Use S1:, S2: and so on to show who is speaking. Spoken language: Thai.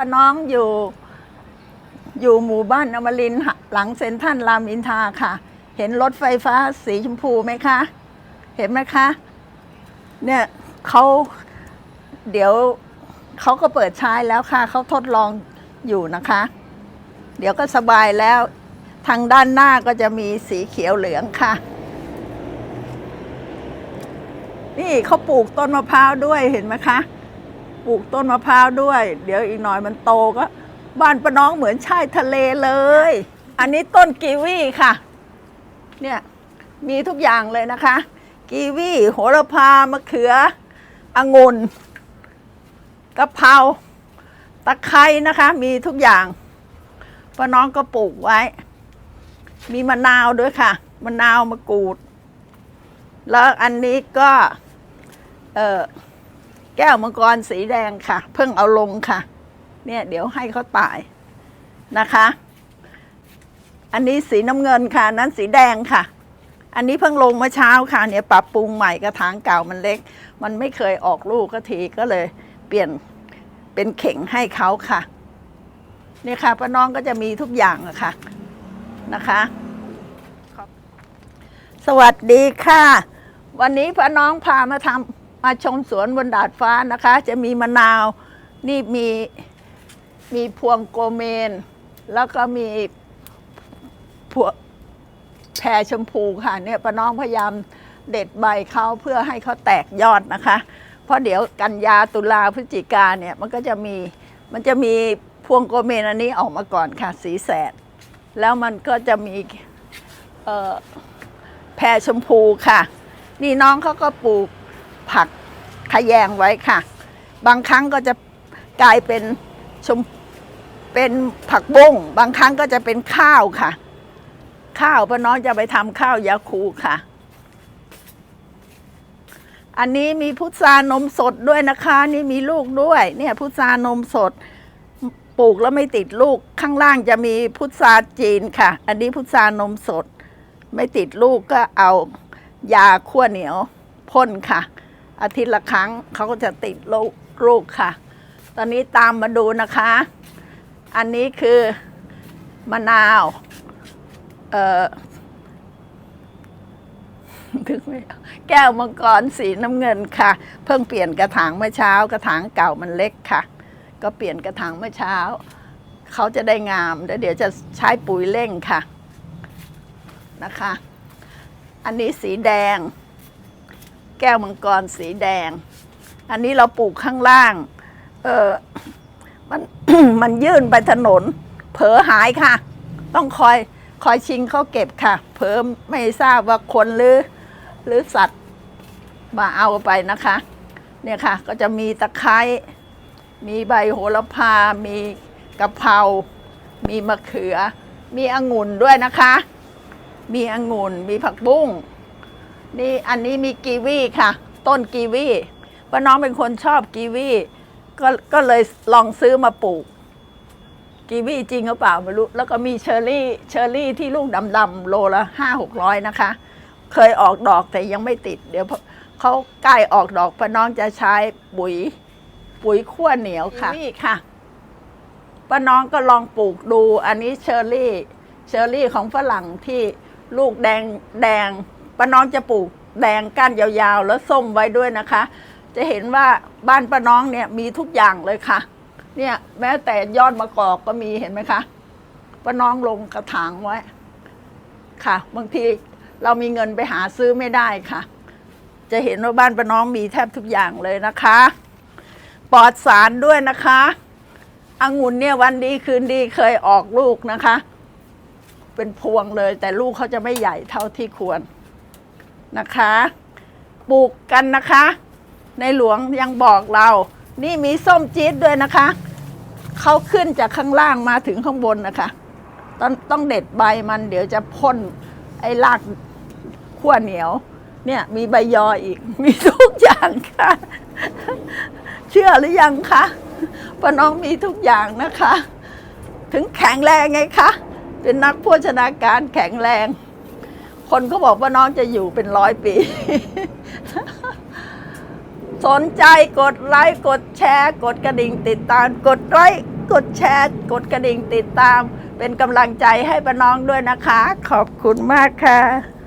S1: ป้าน้องอยู่อยู่หมู่บ้านอมรินทร์หลังเซ็นทรัลรามอินทราค่ะ เห็นรถไฟฟ้าสีชมพูไหมคะ เห็นไหมคะ เนี่ยเขาเดี๋ยวเขาก็เปิดใช้แล้วค่ะ เขาทดลองอยู่นะคะ เดี๋ยวก็สบายแล้ว ทางด้านหน้าก็จะมีสีเขียวเหลืองค่ะ นี่เขาปลูกต้นมะพร้าวด้วยเห็นไหมคะ ปลูกต้นมะพร้าวด้วย เดี๋ยวอีกหน่อยมันโตก็ บ้านป้าน้องเหมือนชายทะเลเลย อันนี้ต้นกีวีค่ะ เนี่ยมีทุกอย่างเลยนะคะ กีวีโหระพามะเขือองุ่นกะเพราตะไคร้นะคะ มีทุกอย่างป้าน้องก็ปลูกไว้ มีมะนาวด้วยค่ะมะนาวมะกรูด แล้วอันนี้ก็ เออ แก้วมังกรสีแดงค่ะ เพิ่งเอาลงค่ะ เนี่ยเดี๋ยวให้เขาตายนะคะ อันนี้สีน้ำเงินค่ะ นั้นสีแดงค่ะ อันนี้เพิ่งลงเมื่อเช้าค่ะ เนี่ยปรับปรุงใหม่กระถางเก่ามันเล็ก มันไม่เคยออกลูกก็ทีก็เลย เปลี่ยนเป็นเข่งให้เขาค่ะเนี่ยค่ะป้าน้องก็จะมีทุกอย่างอะค่ะนะคะ สวัสดีค่ะ วันนี้ป้าน้องพามาทำ มาชมสวนบนดาดฟ้านะคะ จะมีมะนาว นี่มีมีพวงโกเมน แล้วก็มีพวแพรชมพูค่ะเนี่ยป้าน้องพยายามเด็ดใบเขาเพื่อให้เขาแตกยอดนะคะ เพราะเดี๋ยวกันยาตุลาพฤศจิกาเนี่ยมันก็จะมีมันจะมีพวงโกเมนอันนี้ออกมาก่อนค่ะ สีแสด แล้วมันก็จะมีแพรชมพูค่ะ นี่น้องเขาก็ปลูก ผักขะแยงไว้ค่ะ บางครั้งก็จะกลายเป็นชมเป็นผักบุ้งบางครั้งก็จะเป็นข้าวค่ะ ข้าวป้าน้องจะไปทำข้าวยาคูค่ะ อันนี้มีพุทรานมสดด้วยนะคะ นี่มีลูกด้วย เนี่ยพุทรานมสดปลูกแล้วไม่ติดลูกข้างล่างจะมีพุทราจีนค่ะ อันนี้พุทรานมสด ไม่ติดลูกก็เอายาขั้วเหนียวพ่นค่ะ อาทิตย์ละครั้งเขาก็จะติดลูกลูกค่ะ ตอนนี้ตามมาดูนะคะ อันนี้คือมะนาวเอ่อถึงไม่แก้วมังกรสีน้ำเงินค่ะ เพิ่งเปลี่ยนกระถางเมื่อเช้ากระถางเก่ามันเล็กค่ะ ก็เปลี่ยนกระถางเมื่อเช้า เขาจะได้งามแล้วเดี๋ยวจะใช้ปุ๋ยเร่งค่ะนะคะ อันนี้สีแดง แก้วมังกรสีแดง อันนี้เราปลูกข้างล่าง เออมันมันยื่นไปถนน เผลอหายค่ะ ต้องคอยคอยชิงเขาเก็บค่ะ เผลอไม่ทราบว่าคนหรือ หรือสัตว์มาเอาไปนะคะ เนี่ยค่ะ ก็จะมีตะไคร้มีใบโหระพา มีกะเพรา มีมะเขือ มีองุ่นด้วยนะคะ มีองุ่น มีผักบุ้ง นี่อันนี้มีกีวีค่ะ ต้นกีวีป้าน้องเป็นคนชอบกีวีก็ก็เลยลองซื้อมาปลูก กีวีจริงหรือเปล่าไม่รู้ แล้วก็มีเชอร์รี่เชอร์รี่ที่ลูกดำๆโลละห้าหกร้อยนะคะ เคยออกดอกแต่ยังไม่ติด เดี๋ยวพอเขาใกล้ออกดอกป้าน้องจะใช้ปุ๋ย ปุ๋ยขั้วเหนียวค่ะกีวีค่ะป้าน้องก็ลองปลูกดู อันนี้เชอร์รี่ เชอร์รี่ของฝรั่งที่ลูกแดงแดง ป้าน้องจะปลูกแดงก้านยาวๆ แล้วส้มไว้ด้วยนะคะ จะเห็นว่าบ้านป้าน้องเนี่ยมีทุกอย่างเลยค่ะ เนี่ยแม้แต่ยอดมะกอกก็มีเห็นไหมคะป้าน้องลงกระถางไว้ค่ะ บางทีเรามีเงินไปหาซื้อไม่ได้ค่ะ จะเห็นว่าบ้านป้าน้องมีแทบทุกอย่างเลยนะคะปลอดสารด้วยนะคะองุ่นเนี่ยวันดีคืนดีเคยออกลูกนะคะ เป็นพวงเลยแต่ลูกเขาจะไม่ใหญ่เท่าที่ควร นะคะปลูกกันนะคะ ในหลวงยังบอกเรา นี่มีส้มจี๊ดด้วยนะคะเขาขึ้นจากข้างล่างมาถึงข้างบนนะคะต้องต้องเด็ดใบมันเดี๋ยวจะพ่นไอ้รากขั้วเหนียว เนี่ยมีใบยออีก มีทุกอย่างค่ะ เชื่อหรือยังคะป้าน้องมีทุกอย่างนะคะ ถึงแข็งแรงไงคะเป็นนักโภชนาการแข็งแรง คนก็บอกว่าน้องจะอยู่เป็นร้อยปี สนใจกดไลค์กดแชร์ กดกระดิ่งติดตาม กดไลค์กดแชร์ กดกระดิ่งติดตาม เป็นกำลังใจให้ป้าน้องด้วยนะคะ ขอบคุณมากค่ะ